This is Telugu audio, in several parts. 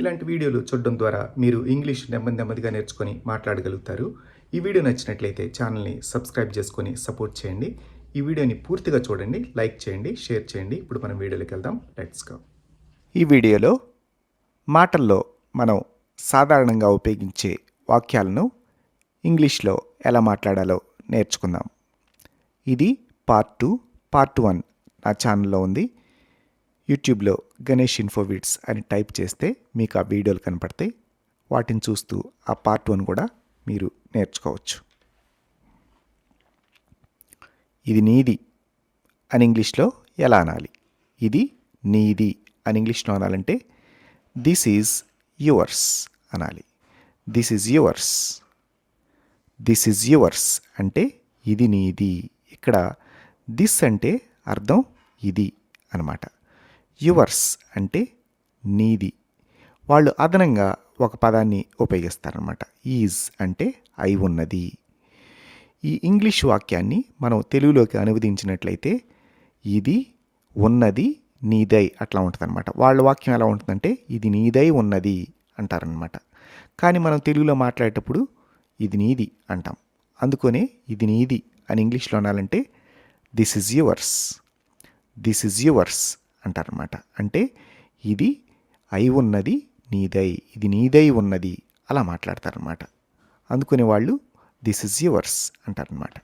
ఇలాంటి వీడియోలు చూడడం ద్వారా మీరు ఇంగ్లీష్ నెమ్మది నెమ్మదిగా నేర్చుకొని మాట్లాడగలుగుతారు. ఈ వీడియో నచ్చినట్లయితే ఛానల్ని సబ్స్క్రైబ్ చేసుకొని సపోర్ట్ చేయండి. ఈ వీడియోని పూర్తిగా చూడండి లైక్ చేయండి షేర్ చేయండి. ఇప్పుడు మనం వీడియోలోకి వెళ్దాం. Let's go. ఈ వీడియోలో మాటల్లో మనం సాధారణంగా ఉపయోగించే వాక్యాలను ఇంగ్లీష్లో ఎలా మాట్లాడాలో నేర్చుకుందాం. ఇది పార్ట్ టూ పార్ట్ వన్ నా ఛానల్లో ఉంది. యూట్యూబ్లో గణేష్ ఇన్ఫోవిట్స్ అని టైప్ చేస్తే మీకు ఆ వీడియోలు కనపడతాయి. వాటిని చూస్తూ ఆ పార్ట్ వన్ కూడా మీరు నేర్చుకోవచ్చు. ఇది నీది అని ఇంగ్లీష్లో ఎలా అనాలి? ఇది నీది అని ఇంగ్లీష్లో అనాలంటే దిస్ ఈజ్ యువర్స్ అనాలి. This is yours. This is yours అంటే ఇది నీది. ఇక్కడ దిస్ అంటే అర్థం ఇది అనమాట యువర్స్ అంటే నీది. వాళ్ళు అదనంగా ఒక పదాన్ని ఉపయోగిస్తారనమాట ఈజ్ అంటే అయి ఉన్నది. ఈ ఇంగ్లీష్ వాక్యాన్ని మనం తెలుగులోకి అనువదించినట్లయితే ఇది ఉన్నది నీదై అట్లా ఉంటుందన్నమాట. వాళ్ళ వాక్యం ఎలా ఉంటుందంటే ఇది నీదై ఉన్నది అంటారనమాట కానీ మనం తెలుగులో మాట్లాడేటప్పుడు ఇది నీది అంటాం. అందుకనే ఇది నీది అని ఇంగ్లీష్లో అనాలంటే this is yours. This is yours అంటారనమాట అంటే ఇది అయి ఉన్నది నీదై ఇది నీదై ఉన్నది అలా మాట్లాడతారనమాట అందుకునే వాళ్ళు దిస్ ఇస్ యువర్స్ అంటారనమాట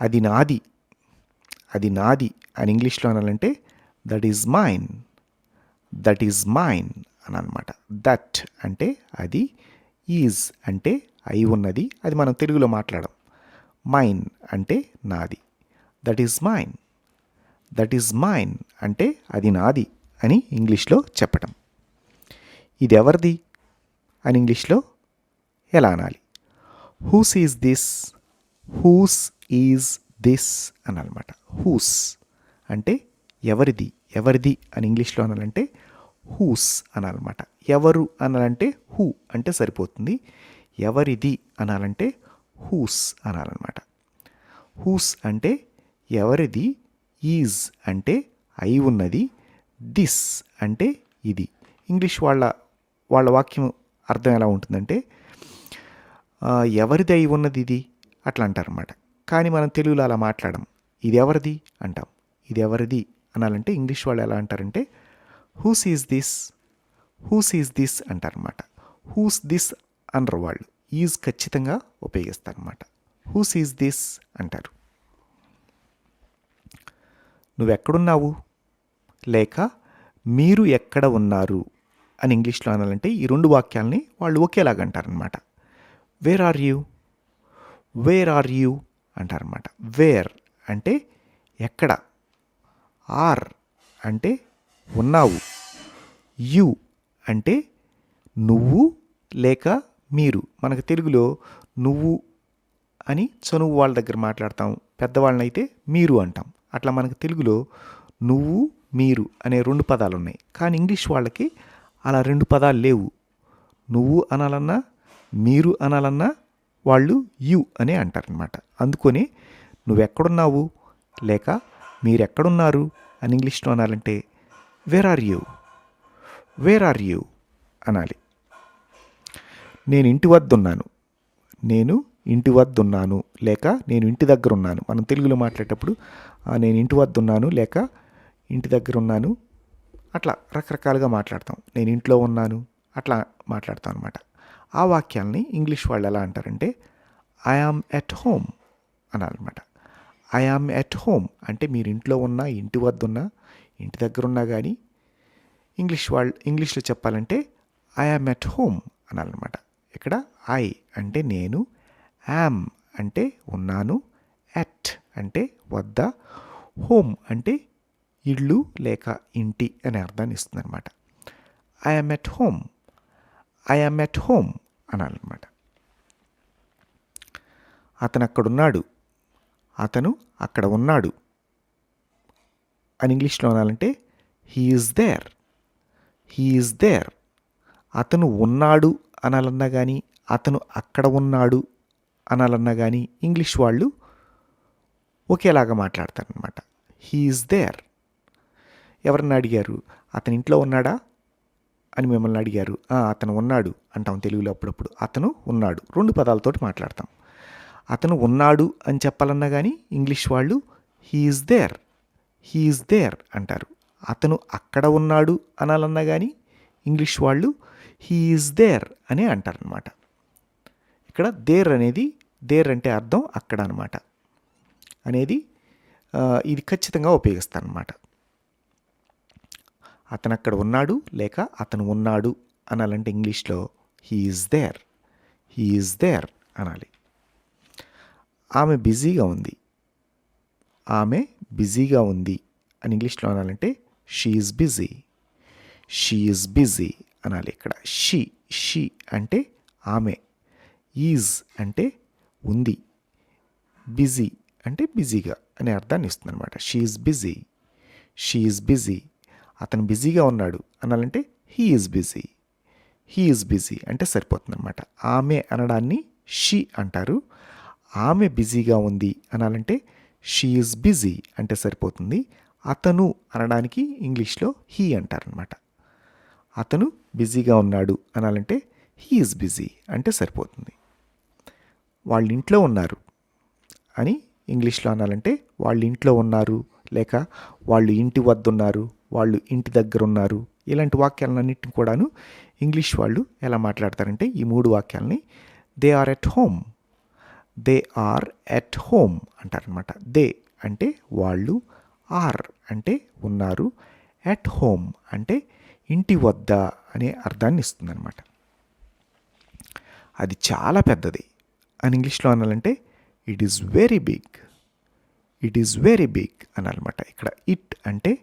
అది నాది అది నాది అని ఇంగ్లీష్లో అనాలంటే that is mine that is mine అని అనమాట దట్ అంటే అది ఈజ్ అంటే అయి ఉన్నది అది మనం తెలుగులో మాట్లాడడం మైన్ అంటే నాది that is mine. That is mine అంటే అది నాది అని ఇంగ్లీష్లో చెప్పటం. ఇది ఎవరిది? అని ఇంగ్లీష్లో ఎలా అనాలి? Whose is this whose is this అని అనమాట హూస్ అంటే ఎవరిది? ఎవరిది అని ఇంగ్లీష్లో అనాలంటే హూస్ అనాలన్నమాట. ఎవరు అనాలంటే హూ అంటే సరిపోతుంది. ఎవరిది అనాలంటే హూస్ అనాలన్నమాట. హూస్ అంటే ఎవరిది? ఈజ్ అంటే అయి ఉన్నది దిస్ అంటే ఇది. ఇంగ్లీష్ వాళ్ళ వాళ్ళ వాక్యం అర్థం ఎలా ఉంటుందంటే ఎవరిది అయి ఉన్నది ఇది? అట్లా అంటారన్నమాట. కానీ మనం తెలుగులో అలా మాట్లాడడం ఇది ఎవరిది? అంటాం. ఇది ఎవరిది? అనాలంటే ఇంగ్లీష్ వాళ్ళు ఎలా అంటారంటే whose is this whose is this అంటారనమాట హూస్ దిస్ అనరు వాళ్ళు. ఈజ్ ఖచ్చితంగా ఉపయోగిస్తారనమాట హూస్ ఈజ్ దిస్ అంటారు. నువ్వెక్కడున్నావు? లేక మీరు ఎక్కడ ఉన్నారు? అని ఇంగ్లీష్లో అనాలంటే ఈ రెండు వాక్యాలని వాళ్ళు ఒకేలాగా అంటారనమాట where are you where are you అంటారనమాట వేర్ అంటే ఎక్కడ? ఆర్ అంటే ఉన్నావు. యు అంటే నువ్వు లేక మీరు. మనకు తెలుగులో నువ్వు అని చనువు వాళ్ళ దగ్గర మాట్లాడతాం. పెద్దవాళ్ళని అయితే మీరు అంటాం. అట్లా మనకు తెలుగులో నువ్వు మీరు అనే రెండు పదాలు ఉన్నాయి కానీ ఇంగ్లీష్ వాళ్ళకి అలా రెండు పదాలు లేవు. నువ్వు అనాలన్నా మీరు అనాలన్నా వాళ్ళు యు అనే అంటారనమాట అందుకని నువ్వెక్కడున్నావు? లేక మీరెక్కడున్నారు? అని ఇంగ్లీష్లో అనాలంటే where are you where are you అనాలి. నేను ఇంటి వద్ద ఉన్నాను నేను ఇంటి వద్ద ఉన్నాను లేక నేను ఇంటి దగ్గర ఉన్నాను మనం తెలుగులో మాట్లాడేటప్పుడు నేను ఇంటి వద్ద ఉన్నాను లేక ఇంటి దగ్గర ఉన్నాను అట్లా రకరకాలుగా మాట్లాడతాం. నేను ఇంట్లో ఉన్నాను. అట్లా మాట్లాడతాం అనమాట ఆ వాక్యాలని ఇంగ్లీష్ వాళ్ళు ఎలా అంటారంటే ఐ ఆమ్ ఎట్ హోమ్ అనాలన్నమాట ఐ ఆమ్ ఎట్ హోమ్ అంటే మీరు ఇంట్లో ఉన్నా ఇంటి వద్ద ఉన్నా ఇంటి దగ్గర ఉన్నా కానీ ఇంగ్లీష్ వాళ్ళు ఇంగ్లీష్లో చెప్పాలంటే ఐ ఆమ్ ఎట్ హోమ్ అనాలన్నమాట ఇక్కడ ఐ అంటే నేను యామ్ అంటే ఉన్నాను ఎట్ అంటే వద్ద హోమ్ అంటే ఇళ్ళు లేక ఇంటి అనే అర్థాన్ని ఇస్తుంది అనమాట I at home I at home అనాలన్నమాట. అతను అక్కడున్నాడు అతను అక్కడ ఉన్నాడు. అని ఇంగ్లీష్లో అనాలంటే he is there he is there అతను ఉన్నాడు అనాలన్నా కానీ అతను అక్కడ ఉన్నాడు అనాలన్నా కానీ ఇంగ్లీష్ వాళ్ళు ఒకేలాగా మాట్లాడతారనమాట హీఈస్ దేర్ ఎవరన్నా అడిగారు? అతని ఇంట్లో ఉన్నాడా? అని మిమ్మల్ని అడిగారు. అతను ఉన్నాడు అంటాం తెలుగులో అప్పుడప్పుడు. అతను ఉన్నాడు రెండు పదాలతోటి మాట్లాడతాం. అతను ఉన్నాడు అని చెప్పాలన్నా కానీ ఇంగ్లీష్ వాళ్ళు హీఈస్ దేర్ హీఈస్ దేర్ అంటారు. అతను అక్కడ ఉన్నాడు అనాలన్నా కానీ ఇంగ్లీష్ వాళ్ళు హీఈస్ దేర్ అనే అంటారనమాట ఇక్కడ దేర్ అనేది దేర్ అంటే అర్థం అక్కడ అనమాట అనేది ఇది ఖచ్చితంగా ఉపయోగిస్తారనమాట అతను అక్కడ ఉన్నాడు లేక అతను ఉన్నాడు అనాలంటే ఇంగ్లీష్లో హీఈస్ దేర్ హీఈస్ దేర్ అనాలి. ఆమె బిజీగా ఉంది. ఆమె బిజీగా ఉంది అని ఇంగ్లీష్లో అనాలంటే she is busy she is busy అనాలి ఇక్కడ. షీ షీ అంటే ఆమె ఈజ్ అంటే ఉంది. బిజీ అంటే బిజీగా అనే అర్థాన్ని ఇస్తుంది అనమాట షీఈస్ బిజీ షీఈస్ బిజీ అతను బిజీగా ఉన్నాడు అనాలంటే he is busy he is busy అంటే సరిపోతుంది అనమాట ఆమె అనడాన్ని షీ అంటారు. ఆమె బిజీగా ఉంది అనాలంటే షీ ఈజ్ బిజీ అంటే సరిపోతుంది. అతను అనడానికి ఇంగ్లీష్లో హీ అంటారనమాట అతను బిజీగా ఉన్నాడు అనాలంటే హీ ఈజ్ బిజీ అంటే సరిపోతుంది. వాళ్ళ ఇంట్లో ఉన్నారు అని ఇంగ్లీష్లో అనాలంటే వాళ్ళు ఇంట్లో ఉన్నారు లేక వాళ్ళు ఇంటి వద్ద ఉన్నారు వాళ్ళు ఇంటి దగ్గర ఉన్నారు ఇలాంటి వాక్యాలన్నింటిని కూడాను ఇంగ్లీష్ వాళ్ళు ఎలా మాట్లాడతారంటే ఈ మూడు వాక్యాలని they are at home. They are at home అంటారనమాట దే అంటే వాళ్ళు ఆర్ అంటే ఉన్నారు ఎట్ హోమ్ అంటే ఇంటి వద్ద అనే అర్థాన్ని ఇస్తుందన్నమాట. అది చాలా పెద్దది. అని ఇంగ్లీష్లో అనాలంటే it is very big it is very big అనాలన్నమాట. ఇక్కడ ఇట్ అంటే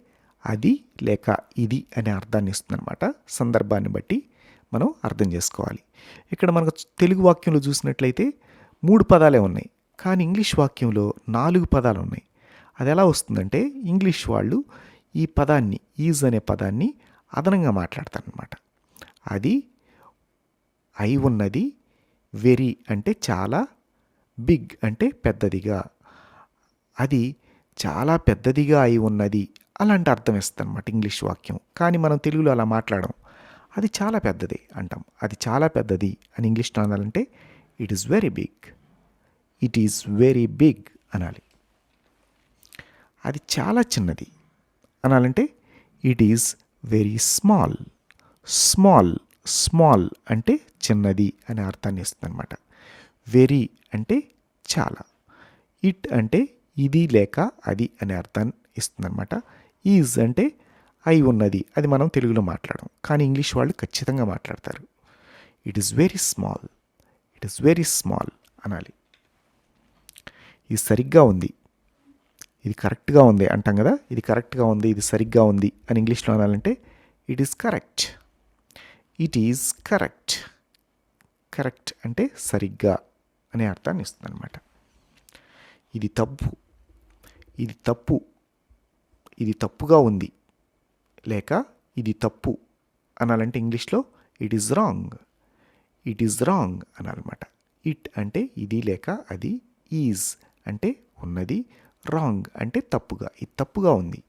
అది లేక ఇది అనే అర్థాన్ని ఇస్తుందన్నమాట. సందర్భాన్ని బట్టి మనం అర్థం చేసుకోవాలి. ఇక్కడ మనకు తెలుగు వాక్యంలో చూసినట్లయితే మూడు పదాలే ఉన్నాయి. కానీ ఇంగ్లీష్ వాక్యంలో నాలుగు పదాలు ఉన్నాయి. అది ఎలా వస్తుందంటే ఇంగ్లీష్ వాళ్ళు ఈ పదాన్ని ఈజ్ అనే పదాన్ని అదనంగా మాట్లాడతారనమాట అది అయి ఉన్నది వెరీ అంటే చాలా బిగ్ అంటే పెద్దదిగా. అది చాలా పెద్దదిగా అయి ఉన్నది అలాంటి అర్థం ఇస్తుంది అనమాట ఇంగ్లీష్ వాక్యం. కానీ మనం తెలుగులో అలా మాట్లాడడం అది చాలా పెద్దది అంటాం. అది చాలా పెద్దది అని ఇంగ్లీష్లో అనాలంటే it is very big it is very big అనాలి. అది చాలా చిన్నది. అనాలంటే it is very small small small అంటే చిన్నది అనే అర్థాన్ని ఇస్తుంది అనమాట వెరీ అంటే చాలా. ఇట్ అంటే ఇది లేక అది అనే అర్థాన్ని ఇస్తుందన్నమాట. ఈజ్ అంటే అయి ఉన్నది. అది మనం తెలుగులో మాట్లాడడం కానీ ఇంగ్లీష్ వాళ్ళు ఖచ్చితంగా మాట్లాడతారు. It is very small. It is very small అనాలి. ఇది సరిగ్గా ఉంది. ఇది కరెక్ట్గా ఉంది అంటాం కదా? ఇది కరెక్ట్గా ఉంది. ఇది సరిగ్గా ఉంది అని ఇంగ్లీష్లో అనాలంటే it is correct. It is correct correct అంటే సరిగ్గా అనే అర్థాన్ని ఇస్తుంది అనమాట ఇది తప్పు. ఇది తప్పు. ఇది తప్పుగా ఉంది. లేక ఇది తప్పు అనాలంటే ఇంగ్లీష్లో it is wrong it is wrong అనాలన్నమాట. It అంటే ఇది లేక అది ఈజ్ అంటే ఉన్నది రాంగ్ అంటే తప్పుగా. ఇది తప్పుగా ఉంది.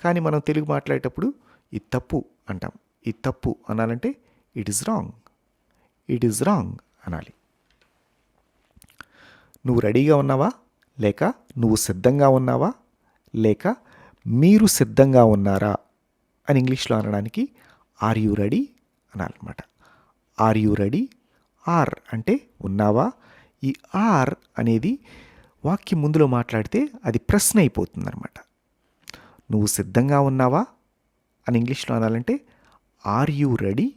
కానీ మనం తెలుగు మాట్లాడేటప్పుడు ఇది తప్పు అంటాం. ఇది తప్పు అనాలంటే it is wrong. It is wrong అనాలి. నువ్వు రెడీగా ఉన్నావా? లేక నువ్వు సిద్ధంగా ఉన్నావా? లేక మీరు సిద్ధంగా ఉన్నారా? అని ఇంగ్లీష్లో అనడానికి are you ready అనాలన్నమాట. Are you ready? Are అంటే ఉన్నావా? ఈ ఆర్ అనేది వాక్యం ముందులో మాట్లాడితే అది ప్రశ్న అయిపోతుందన్నమాట. నువ్వు సిద్ధంగా ఉన్నావా? అని ఇంగ్లీష్లో అనాలంటే are you ready?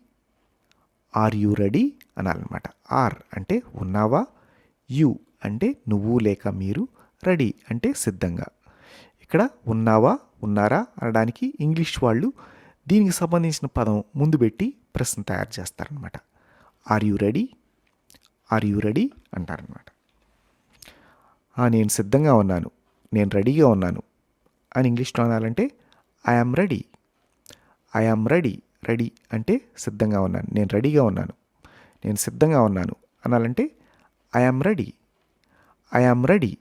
Are you ready అనాలన్నమాట. Are అంటే ఉన్నావా? యు అంటే నువ్వు లేక మీరు రెడీ అంటే సిద్ధంగా. ఇక్కడ ఉన్నావా? ఉన్నారా? అనడానికి ఇంగ్లీష్ వాళ్ళు దీనికి సంబంధించిన పదం ముందు పెట్టి ప్రశ్న తయారు చేస్తారనమాట are you ready? Are you ready అంటారనమాట నేను సిద్ధంగా ఉన్నాను. నేను రెడీగా ఉన్నాను. అని ఇంగ్లీష్లో అనాలంటే I am ready. I am ready ready అంటే సిద్ధంగా ఉన్నాను. నేను రెడీగా ఉన్నాను. నేను సిద్ధంగా ఉన్నాను. అనాలంటే I am ready. I am ready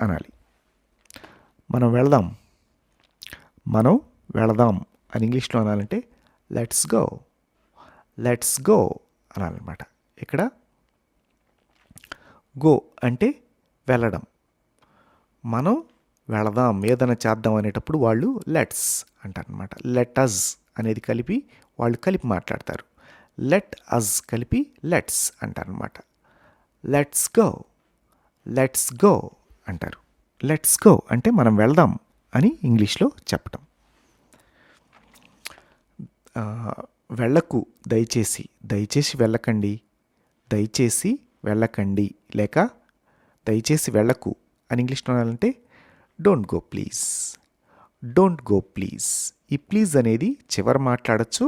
అనాలి. మనం వెళదాం. మనం వెళదాం అని ఇంగ్లీష్లో అనాలంటే లెట్స్ గో. లెట్స్ గో అనాలన్నమాట. ఇక్కడ గో అంటే వెళ్ళడం. మనం వెళదాం. ఏదైనా చేద్దాం అనేటప్పుడు వాళ్ళు లెట్స్ అంటారనమాట లెట్ అనేది కలిపి వాళ్ళు కలిపి మాట్లాడతారు. లెట్ అజ్ కలిపి లెట్స్ అంటారనమాట లెట్స్ గో లెట్స్ గో అంటారు. లెట్స్ గో అంటే మనం వెళ్దాం అని ఇంగ్లీష్లో చెప్పటం. వెళ్ళకు దయచేసి దయచేసి వెళ్ళకండి దయచేసి వెళ్ళకండి లేక దయచేసి వెళ్ళకు అని ఇంగ్లీష్లో అనాలంటే don't go please don't go please ఈ ప్లీజ్ అనేది చివరి మాట్లాడచ్చు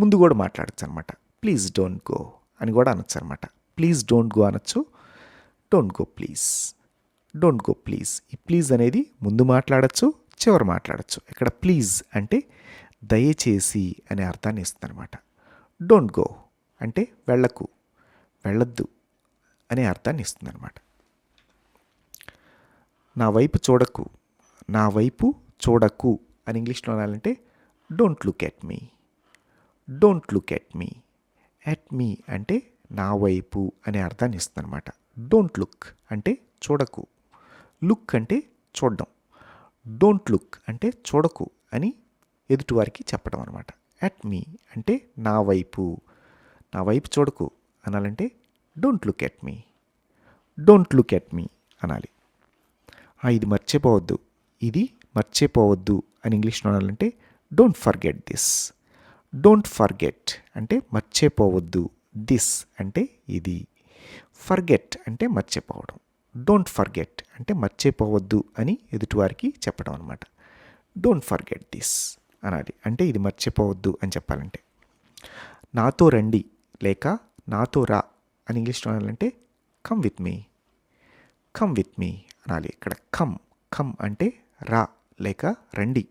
ముందు కూడా మాట్లాడచ్చు అనమాట ప్లీజ్ డోంట్ గో అని కూడా అనొచ్చు అనమాట ప్లీజ్ డోంట్ గో అనొచ్చు. Don't go please don't go please ఈ ప్లీజ్ అనేది ముందు మాట్లాడచ్చు చివరి మాట్లాడచ్చు. ఇక్కడ ప్లీజ్ అంటే దయచేసి అనే అర్థాన్ని ఇస్తుంది అనమాట డోంట్ గో అంటే వెళ్ళకు వెళ్ళొద్దు అనే అర్థాన్ని ఇస్తుంది అనమాట నా వైపు చూడకు నా వైపు చూడకు అని ఇంగ్లీష్లో అనాలంటే don't look at me don't look at me at me అంటే నా వైపు అనే అర్థాన్ని ఇస్తుంది అనమాట డోంట్ లుక్ అంటే చూడకు లుక్ అంటే చూడడం డోంట్ లుక్ అంటే చూడకు అని ఎదుటివారికి చెప్పడం అనమాట ఎట్ మీ అంటే నా వైపు నా వైపు చూడకు అనాలంటే don't look at me don't look at me అనాలి. ఇది మర్చిపోవద్దు. ఇది మర్చిపోవద్దు అని ఇంగ్లీష్లో అనాలంటే don't forget this. Don't forget అంటే మర్చిపోవద్దు. దిస్ అంటే ఇది. ఫర్గెట్ అంటే మర్చిపోవడం. డోంట్ ఫర్గెట్ అంటే మర్చిపోవద్దు అని ఎదుటివారికి చెప్పడం అనమాట డోంట్ ఫర్గెట్ దిస్ అనాలి. అంటే ఇది మర్చిపోవద్దు అని చెప్పాలంటే. నాతో రండి లేక నాతో రా అని ఇంగ్లీష్లో అనాలంటే come with me. Come with me అనాలి. ఇక్కడ కమ్ కమ్ అంటే రా. లేక రండి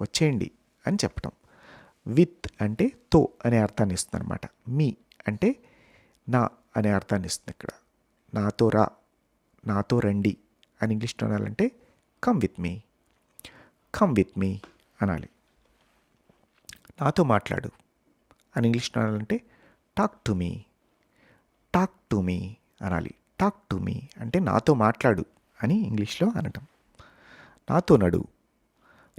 వచ్చేయండి అని చెప్పటం. విత్ అంటే తో అనే అర్థాన్ని ఇస్తుంది అనమాట మీ అంటే నా అనే అర్థాన్ని ఇస్తుంది ఇక్కడ. నాతో రా నాతో రండి అని ఇంగ్లీష్లో అనాలంటే come with me come with me అనాలి. నాతో మాట్లాడు అని ఇంగ్లీష్లో అనాలంటే talk to me talk to me అనాలి. టాక్ టు మీ అంటే నాతో మాట్లాడు అని ఇంగ్లీష్లో అనటం. నాతో నడువు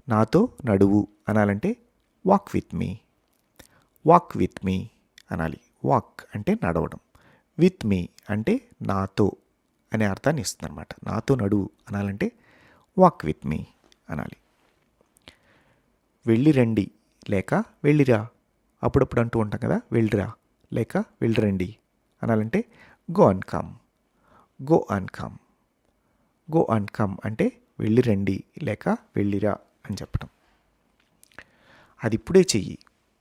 నాతో నడువు అనాలంటే walk with me walk with me అనాలి. వాక్ అంటే నడవడం. విత్ మీ అంటే నాతో అనే అర్థాన్ని ఇస్తుంది అనమాట నాతో నడువు అనాలంటే వాక్ విత్ మీ అనాలి. వెళ్ళి రండి లేక వెళ్ళిరా అప్పుడప్పుడు అంటూ ఉంటాం కదా వెళ్ళిరా లేక వెళ్ళి రండి అనాలంటే go and come go and come go and come అంటే వెళ్ళి రండి లేక వెళ్ళిరా అని చెప్పడం అది ఇప్పుడే చెయ్యి.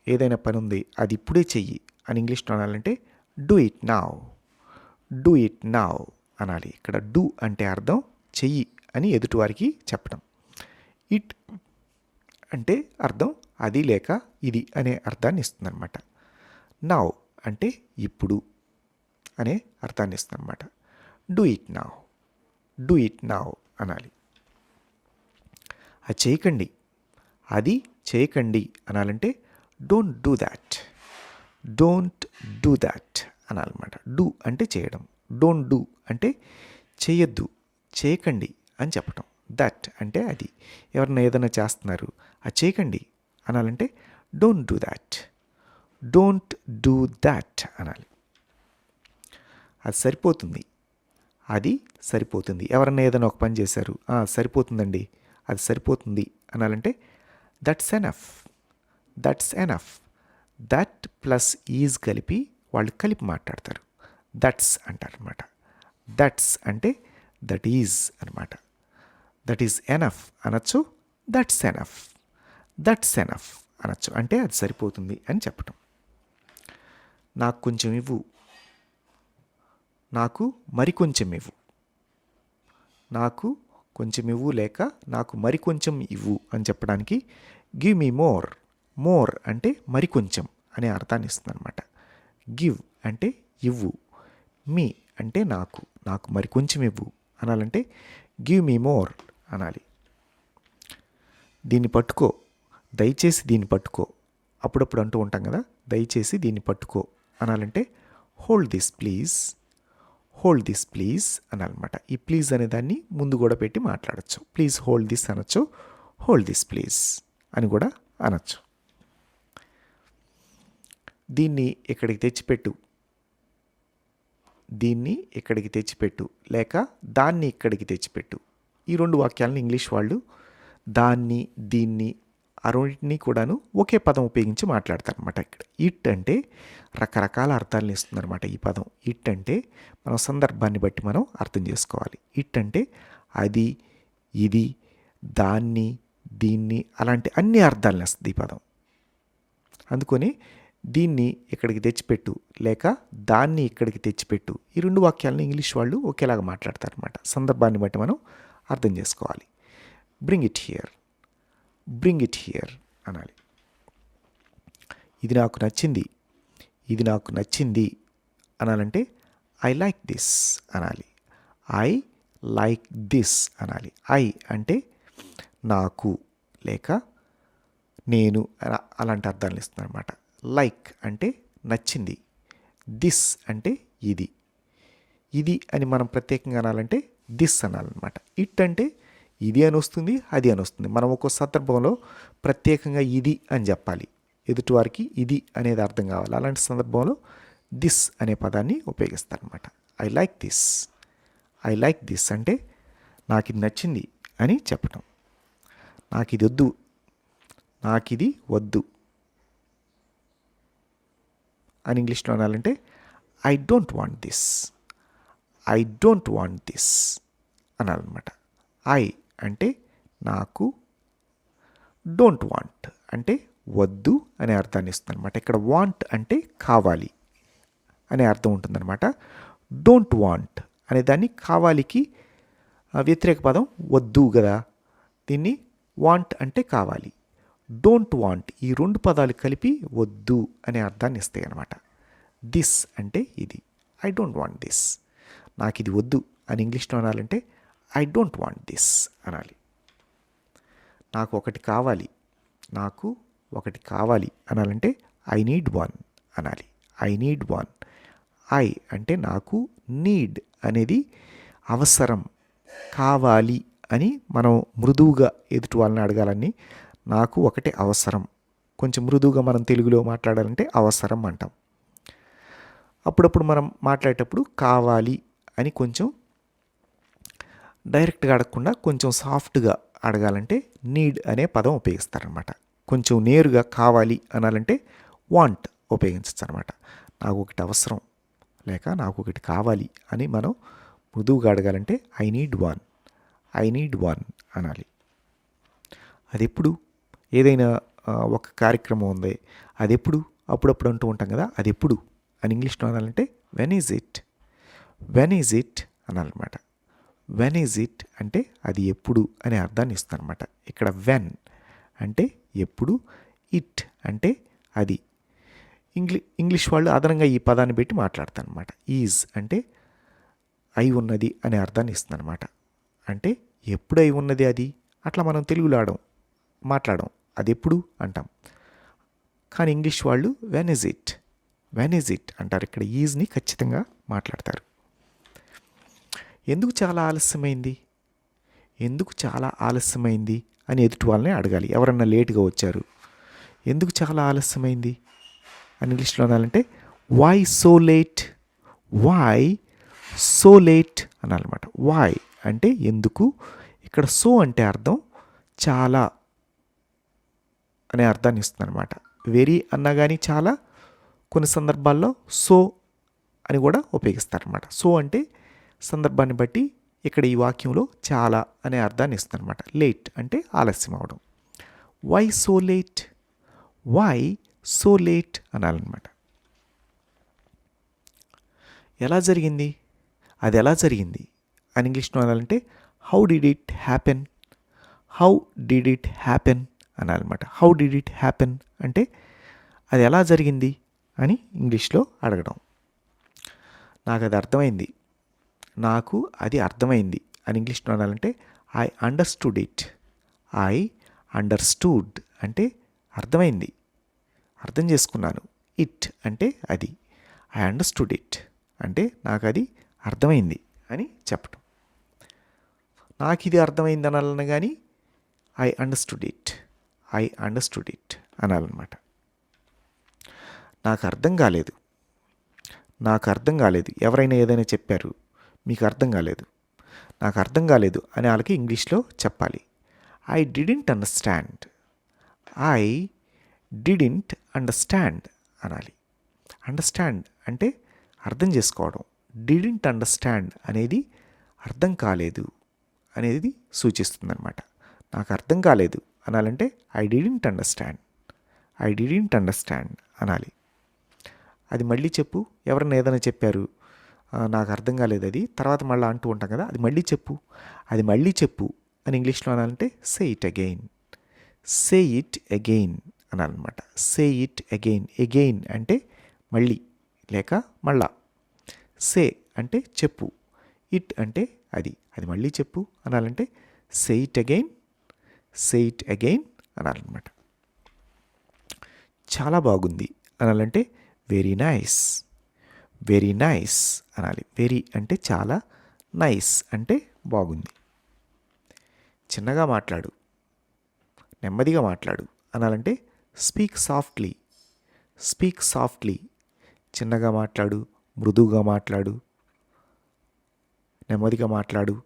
ఏదైనా పని ఉంది అది ఇప్పుడే చెయ్యి అని ఇంగ్లీష్లో అనాలంటే do it now do it now అనాలి. ఇక్కడ డూ అంటే అర్థం చెయ్యి అని ఎదుటివారికి చెప్పడం ఇట్ అంటే అర్థం అది లేక ఇది అనే అర్థాన్ని ఇస్తుంది అనమాట నావ్ అంటే ఇప్పుడు అనే అర్థాన్ని ఇస్తుంది అనమాట do it now do it now అనాలి. అది చేయకండి. అది చేయకండి అనాలంటే don't do that don't do that అనాలన్నమాట. Do అంటే చేయడం. డోంట్ డూ అంటే చేయొద్దు. చేయకండి అని చెప్పటం. దట్ అంటే అది. ఎవరైనా ఏదైనా చేస్తున్నారు అది చేయకండి అనాలంటే don't do that don't do that అనాలి. అది సరిపోతుంది. అది సరిపోతుంది. ఎవరన్నా ఏదైనా ఒక పని చేశారు సరిపోతుందండి. అది సరిపోతుంది అనాలంటే that's enough that's enough that plus is కలిపి వాళ్ళు కలిపి మాట్లాడతారు. దట్స్ అంటారనమాట దట్స్ అంటే దట్ ఈజ్ అనమాట దట్ ఈజ్ ఎనఫ్ అనొచ్చు దట్స్ ఎనఫ్ దట్స్ ఎనఫ్ అనొచ్చు. అంటే అది సరిపోతుంది అని చెప్పటం. నాకు కొంచెం ఇవ్వు. నాకు మరి కొంచెం ఇవ్వు. నాకు కొంచెం ఇవ్వు లేక నాకు మరి కొంచెం ఇవ్వు అని చెప్పడానికి గివ్ మీ మోర్ మోర్ అంటే మరి కొంచెం అనే అర్థాన్ని ఇస్తుంది అనమాట గివ్ అంటే ఇవ్వు మీ అంటే నాకు నాకు మరి కొంచెం ఇవ్వు అనాలంటే గివ్ మీ మోర్ అనాలి. దీన్ని పట్టుకో దయచేసి దీన్ని పట్టుకో. అప్పుడప్పుడు అంటూ ఉంటాం కదా దయచేసి దీన్ని పట్టుకో అనాలంటే hold this please hold this please అనాలన్నమాట. ఈ ప్లీజ్ అనే దాన్ని ముందు కూడా పెట్టి మాట్లాడచ్చు. ప్లీజ్ హోల్డ్ దిస్ అనొచ్చు. హోల్డ్ దిస్ ప్లీజ్ అని కూడా అనొచ్చు. దీన్ని ఇక్కడికి తెచ్చిపెట్టు? దీన్ని ఇక్కడికి తెచ్చిపెట్టు? లేక దాన్ని ఇక్కడికి తెచ్చిపెట్టు? ఈ రెండు వాక్యాలను ఇంగ్లీష్ వాళ్ళు దాన్ని దీన్ని ఆ రెండింటినీ కూడాను ఒకే పదం ఉపయోగించి మాట్లాడతారనమాట ఇక్కడ. ఇట్ అంటే రకరకాల అర్థాలను ఇస్తుందన్నమాట ఈ పదం. ఇట్ అంటే మనం సందర్భాన్ని బట్టి మనం అర్థం చేసుకోవాలి. ఇట్ అంటే అది ఇది దాన్ని దీన్ని అలాంటి అన్ని అర్థాలను ఇస్తుంది ఈ పదం. అందుకని దీన్ని ఇక్కడికి తెచ్చిపెట్టు లేక దాన్ని ఇక్కడికి తెచ్చిపెట్టు. ఈ రెండు వాక్యాలను ఇంగ్లీష్ వాళ్ళు ఒకేలాగా మాట్లాడతారనమాట సందర్భాన్ని బట్టి మనం అర్థం చేసుకోవాలి. Bring it here bring it here అనాలి. ఇది నాకు నచ్చింది ఇది నాకు నచ్చింది అనాలంటే ఐ లైక్ దిస్ అనాలి. ఐ లైక్ దిస్ అనాలి. ఐ అంటే నాకు లేక నేను అలా- అలాంటి అర్థాలు ఇస్తుంది అనమాట లైక్ అంటే నచ్చింది. దిస్ అంటే ఇది. ఇది అని మనం ప్రత్యేకంగా అనాలంటే దిస్ అనాలన్నమాట. ఇట్ అంటే ఇది అని వస్తుంది అది అని వస్తుంది. మనం ఒక్కో సందర్భంలో ప్రత్యేకంగా ఇది అని చెప్పాలి. ఎదుటివారికి ఇది అనేది అర్థం కావాలి. అలాంటి సందర్భంలో దిస్ అనే పదాన్ని ఉపయోగిస్తారనమాట I like this I like this అంటే నాకు ఇది నచ్చింది అని చెప్పటం. నాకు ఇది వద్దు. నాకు ఇది వద్దు అని ఇంగ్లీష్లో అనాలంటే I don't want this I don't want this అనాలన్నమాట. I అంటే నాకు డోంట్ వాంట్ అంటే వద్దు అనే అర్థాన్ని ఇస్తుంది అనమాట ఇక్కడ వాంట్ అంటే కావాలి అనే అర్థం ఉంటుందన్నమాట. డోంట్ వాంట్ అనే దాన్ని కావాలికి వ్యతిరేక పదం వద్దు కదా. దీన్ని వాంట్ అంటే కావాలి. డోంట్ వాంట్ ఈ రెండు పదాలు కలిపి వద్దు అనే అర్థాన్ని ఇస్తాయి అనమాట దిస్ అంటే ఇది. ఐ డోంట్ వాంట్ దిస్ నాకు ఇది వద్దు అని ఇంగ్లీష్లో అనాలంటే ఐ డోంట్ వాంట్ దిస్ అనాలి. నాకు ఒకటి కావాలి. నాకు ఒకటి కావాలి అనాలంటే ఐ నీడ్ వన్ అనాలి. I need one. ఐ అంటే నాకు నీడ్ అనేది అవసరం. కావాలి అని మనం మృదువుగా ఎదుటి వాళ్ళని అడగాలని నాకు ఒకటి అవసరం. కొంచెం మృదువుగా మనం తెలుగులో మాట్లాడాలంటే అవసరం అంటాం. అప్పుడప్పుడు మనం మాట్లాడేటప్పుడు కావాలి అని కొంచెం డైరెక్ట్గా అడగకుండా కొంచెం సాఫ్ట్గా అడగాలంటే నీడ్ అనే పదం ఉపయోగిస్తారనమాట కొంచెం నేరుగా కావాలి అనాలంటే వాంట్ ఉపయోగించచ్చు అనమాట నాకు ఒకటి అవసరం లేక నాకు ఒకటి కావాలి అని మనం మృదువుగా అడగాలంటే I need one I need one అనాలి. అది ఎప్పుడు ఏదైనా ఒక కార్యక్రమం ఉంది అది ఎప్పుడు అప్పుడప్పుడు అంటూ ఉంటాం కదా అది ఎప్పుడు అని ఇంగ్లీష్లో అనాలంటే when is it when is it అనాలన్నమాట. When is it అంటే అది ఎప్పుడు అనే అర్థాన్ని ఇస్తుందన్నమాట ఇక్కడ వెన్ అంటే ఎప్పుడు ఇట్ అంటే అది. ఇంగ్లీ ఇంగ్లీష్ వాళ్ళు అదనంగా ఈ పదాన్ని పెట్టి మాట్లాడతారనమాట ఈజ్ అంటే అయి ఉన్నది అనే అర్థాన్ని ఇస్తుందన్నమాట అంటే ఎప్పుడు అయి ఉన్నది అది? అట్లా మనం తెలుగులో ఆడం మాట్లాడడం అది ఎప్పుడు? అంటాం. కానీ ఇంగ్లీష్ వాళ్ళు when is it when is it అంటారు. ఇక్కడ ఈజ్ని ఖచ్చితంగా మాట్లాడతారు. ఎందుకు చాలా ఆలస్యమైంది? ఎందుకు చాలా ఆలస్యమైంది? అని ఎదుటి వాళ్ళని అడగాలి. ఎవరన్నా లేటుగా వచ్చారు. ఎందుకు చాలా ఆలస్యమైంది? అని ఇంగ్లీష్లో అనాలంటే why so late why so late అనాలన్నమాట. Why అంటే ఎందుకు? ఇక్కడ సో అంటే అర్థం చాలా అనే అర్థాన్ని ఇస్తుంది అనమాట వెరీ అన్నా కానీ చాలా కొన్ని సందర్భాల్లో సో అని కూడా ఉపయోగిస్తారనమాట సో అంటే సందర్భాన్ని బట్టి ఇక్కడ ఈ వాక్యంలో చాలా అనే అర్థాన్ని ఇస్తుంది అనమాట లేట్ అంటే ఆలస్యం అవడం. Why so late why so late అనాలన్నమాట. ఎలా జరిగింది? అది ఎలా జరిగింది? అని ఇంగ్లీష్లో అనాలంటే how did it happen how did it happen అనాలన్నమాట. How did it happen అంటే అది ఎలా జరిగింది? అని ఇంగ్లీష్లో అడగడం. నాకు అది అర్థమైంది. నాకు అది అర్థమైంది. అని ఇంగ్లీష్లో అనాలంటే I understood it. I understood అంటే అర్థమైంది. అర్థం చేసుకున్నాను. ఇట్ అంటే అది. ఐ అండర్స్టూడ్ ఇట్ అంటే నాకు అది అర్థమైంది అని చెప్పటం. నాకు ఇది అర్థమైంది అనాలన్న కానీ I understood it. I understood it అనాలన్నమాట. నాకు అర్థం కాలేదు. నాకు అర్థం కాలేదు. ఎవరైనా ఏదైనా చెప్పారు. మీకు అర్థం కాలేదు. నాకు అర్థం కాలేదు అని వాళ్ళకి ఇంగ్లీష్లో చెప్పాలి. I didn't understand I didn't understand అనాలి. అండర్స్టాండ్ అంటే అర్థం చేసుకోవడం. డిడింట్ అండర్స్టాండ్ అనేది అర్థం కాలేదు అనేది సూచిస్తుందన్నమాట. నాకు అర్థం కాలేదు అనాలంటే I didn't understand I didn't understand అనాలి. అది మళ్ళీ చెప్పు. ఎవరైనా ఏదైనా చెప్పారు? నాకు అర్థం కాలేదు అది. తర్వాత మళ్ళీ అంటూ ఉంటాం కదా అది మళ్ళీ చెప్పు. అది మళ్ళీ చెప్పు అని ఇంగ్లీష్లో అనాలంటే say it again say it again అనాలన్నమాట. Say it again again అంటే మళ్ళీ లేక మళ్ళా. సే అంటే చెప్పు. ఇట్ అంటే అది. అది మళ్ళీ చెప్పు అనాలంటే say it again say it again అనాలన్నమాట. చాలా బాగుంది అనాలంటే వెరీ నైస్ వెరీ నైస్ అనాలి. వెరీ అంటే చాలా నైస్ అంటే బాగుంది. చిన్నగా మాట్లాడు. నెమ్మదిగా మాట్లాడు. అనాలంటే స్పీక్ సాఫ్ట్లీ. Speak softly. చిన్నగా మాట్లాడు. మృదువుగా మాట్లాడు. నెమ్మదిగా మాట్లాడు.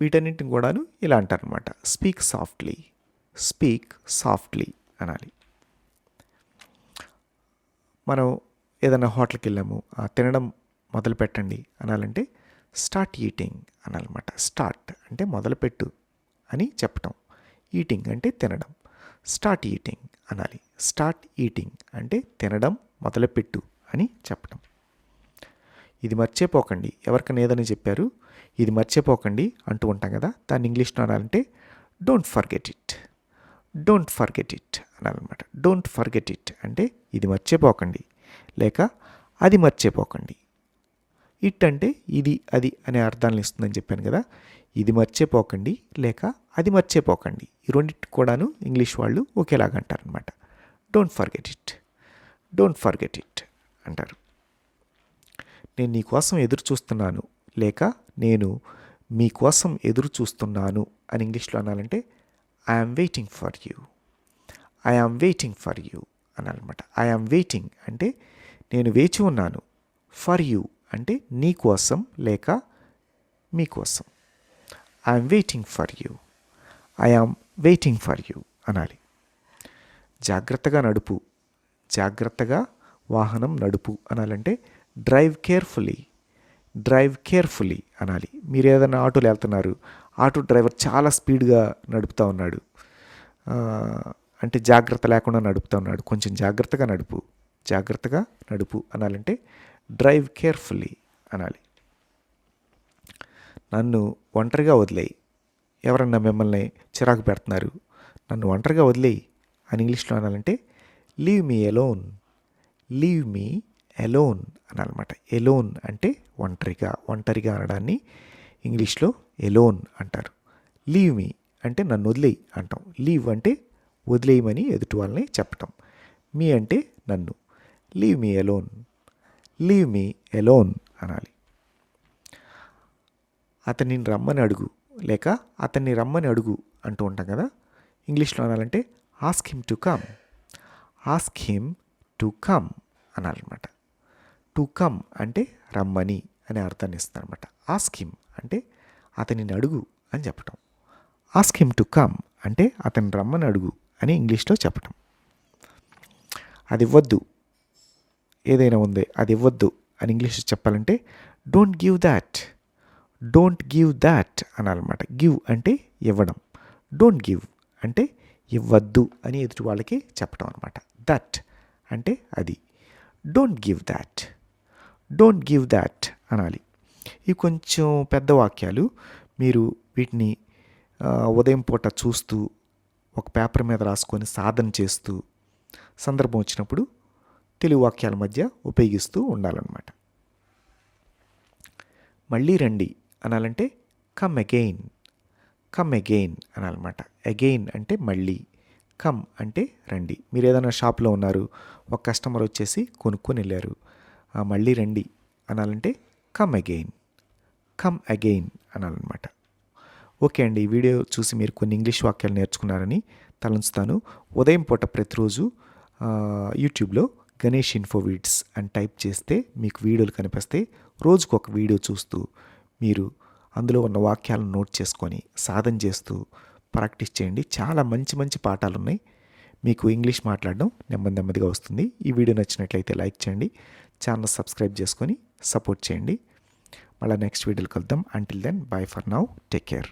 వీటన్నింటిని కూడాను ఇలా అంటారనమాట. Speak softly. స్పీక్ సాఫ్ట్లీ అనాలి. మనం ఏదైనా హోటల్కి వెళ్ళాము తినడం మొదలు పెట్టండి అనాలంటే స్టార్ట్ ఈటింగ్ అనాలన్నమాట. స్టార్ట్ అంటే మొదలుపెట్టు అని చెప్పటం. ఈటింగ్ అంటే తినడం. స్టార్ట్ ఈటింగ్ అనాలి. స్టార్ట్ ఈటింగ్ అంటే తినడం మొదలుపెట్టు అని చెప్పటం. ఇది మర్చిపోకండి. ఎవరికైనా ఏదని చెప్పారు ఇది మర్చిపోకండి అంటూ ఉంటాం కదా దాన్ని ఇంగ్లీష్లో అనాలంటే don't forget it. Don't forget it అనాలన్నమాట. Don't forget it అంటే ఇది మర్చిపోకండి. లేక అది మర్చిపోకండి. ఇట్ అంటే ఇది అది అనే అర్థాలను ఇస్తుందని చెప్పాను కదా. ఇది మర్చిపోకండి లేక అది మర్చిపోకండి. ఈ రెండింటి కూడాను ఇంగ్లీష్ వాళ్ళు ఒకేలాగా అంటారనమాట don't forget it don't forget it అంటారు. నేను నీకోసం ఎదురు చూస్తున్నాను లేక నేను మీకోసం ఎదురు చూస్తున్నాను అని ఇంగ్లీష్లో అనాలంటే I am waiting for you I waiting for you అనాలన్నమాట. I waiting అంటే నేను వేచి ఉన్నాను. ఫర్ యూ అంటే నీ కోసం లేక మీకోసం I'm waiting for you I waiting for you అనాలి. జాగ్రత్తగా నడుపు. జాగ్రత్తగా వాహనం నడుపు అనాలంటే డ్రైవ్ కేర్ఫుల్లీ డ్రైవ్ కేర్ఫుల్లీ అనాలి. మీరు ఏదైనా ఆటోలో వెళ్తున్నారు. ఆటో డ్రైవర్ చాలా స్పీడ్గా నడుపుతూ ఉన్నాడు. అంటే జాగ్రత్త లేకుండా నడుపుతూ ఉన్నాడు. కొంచెం జాగ్రత్తగా నడుపు. జాగ్రత్తగా నడుపు అనాలంటే డ్రైవ్ కేర్ఫుల్లీ అనాలి. నన్ను ఒంటరిగా వదిలేయి. ఎవరన్నా మిమ్మల్ని చిరాకు పెడుతున్నారు. నన్ను ఒంటరిగా వదిలేయి అని ఇంగ్లీష్లో అనాలంటే leave me alone. Leave me alone అనాలన్నమాట. Alone అంటే ఒంటరిగా ఒంటరిగా అనడాన్ని ఇంగ్లీష్లో ఎలోన్ అంటారు. లీవ్ మీ అంటే నన్ను వదిలేయి అంటాం. లీవ్ అంటే వదిలేయమని ఎదుటి వాళ్ళని చెప్పటం. మీ అంటే నన్ను. Leave me alone leave me alone అనాలి. అతన్ని రమ్మని అడుగు లేక అతన్ని రమ్మని అడుగు అంటూ ఉంటాం కదా. ఇంగ్లీష్లో అనాలంటే ask him to come ask him to come అనాలన్నమాట. To come అంటే రమ్మని అనే అర్థాన్ని ఇస్తుంది అనమాట ఆస్క్ హిమ్ అంటే అతనిని అడుగు అని చెప్పటం. ఆస్క్ హిమ్ టు కమ్ అంటే అతని రమ్మని అడుగు అని ఇంగ్లీష్లో చెప్పటం. అది వద్దు ఏదైనా ఉంది అది ఇవ్వద్దు అని ఇంగ్లీష్ చెప్పాలంటే don't give that don't give that అనాలన్నమాట. Give అంటే ఇవ్వడం. డోంట్ గివ్ అంటే ఇవ్వద్దు అని ఎదుటి వాళ్ళకి చెప్పడం అనమాట దట్ అంటే అది. Don't give that don't give that అనాలి. ఇవి కొంచెం పెద్ద వాక్యాలు మీరు వీటిని ఉదయం పూట చూస్తూ ఒక పేపర్ మీద రాసుకొని సాధన చేస్తూ సందర్భం వచ్చినప్పుడు తెలుగు వాక్యాల మధ్య ఉపయోగిస్తూ ఉండాలన్నమాట. మళ్ళీ రండి అనాలంటే కమ్ అగెయిన్ కమ్ అగెయిన్ అనాలన్నమాట. అగెయిన్ అంటే మళ్ళీ కమ్ అంటే రండి. మీరు ఏదైనా షాప్లో ఉన్నారు ఒక కస్టమర్ వచ్చేసి కొనుక్కొని వెళ్ళారు మళ్ళీ రండి అనాలంటే కమ్ అగెయిన్ కమ్ అగెయిన్ అనాలన్నమాట. ఓకే అండి ఈ వీడియో చూసి మీరు కొన్ని ఇంగ్లీష్ వాక్యాలు నేర్చుకున్నారని తలంచుతాను. ఉదయం పూట ప్రతిరోజు యూట్యూబ్లో గణేష్ ఇన్ఫోవీడ్స్ అని టైప్ చేస్తే మీకు వీడియోలు కనిపిస్తాయి. రోజుకు ఒక వీడియో చూస్తూ మీరు అందులో ఉన్న వాక్యాలను నోట్ చేసుకొని సాధన చేస్తూ ప్రాక్టీస్ చేయండి. చాలా మంచి మంచి పాఠాలు ఉన్నాయి మీకు ఇంగ్లీష్ మాట్లాడడం నెమ్మది నెమ్మదిగా వస్తుంది. ఈ వీడియో నచ్చినట్లయితే లైక్ చేయండి. ఛానల్ సబ్స్క్రైబ్ చేసుకొని సపోర్ట్ చేయండి. మళ్ళీ నెక్స్ట్ వీడియోలు కలుద్దాం. Until then bye for now take care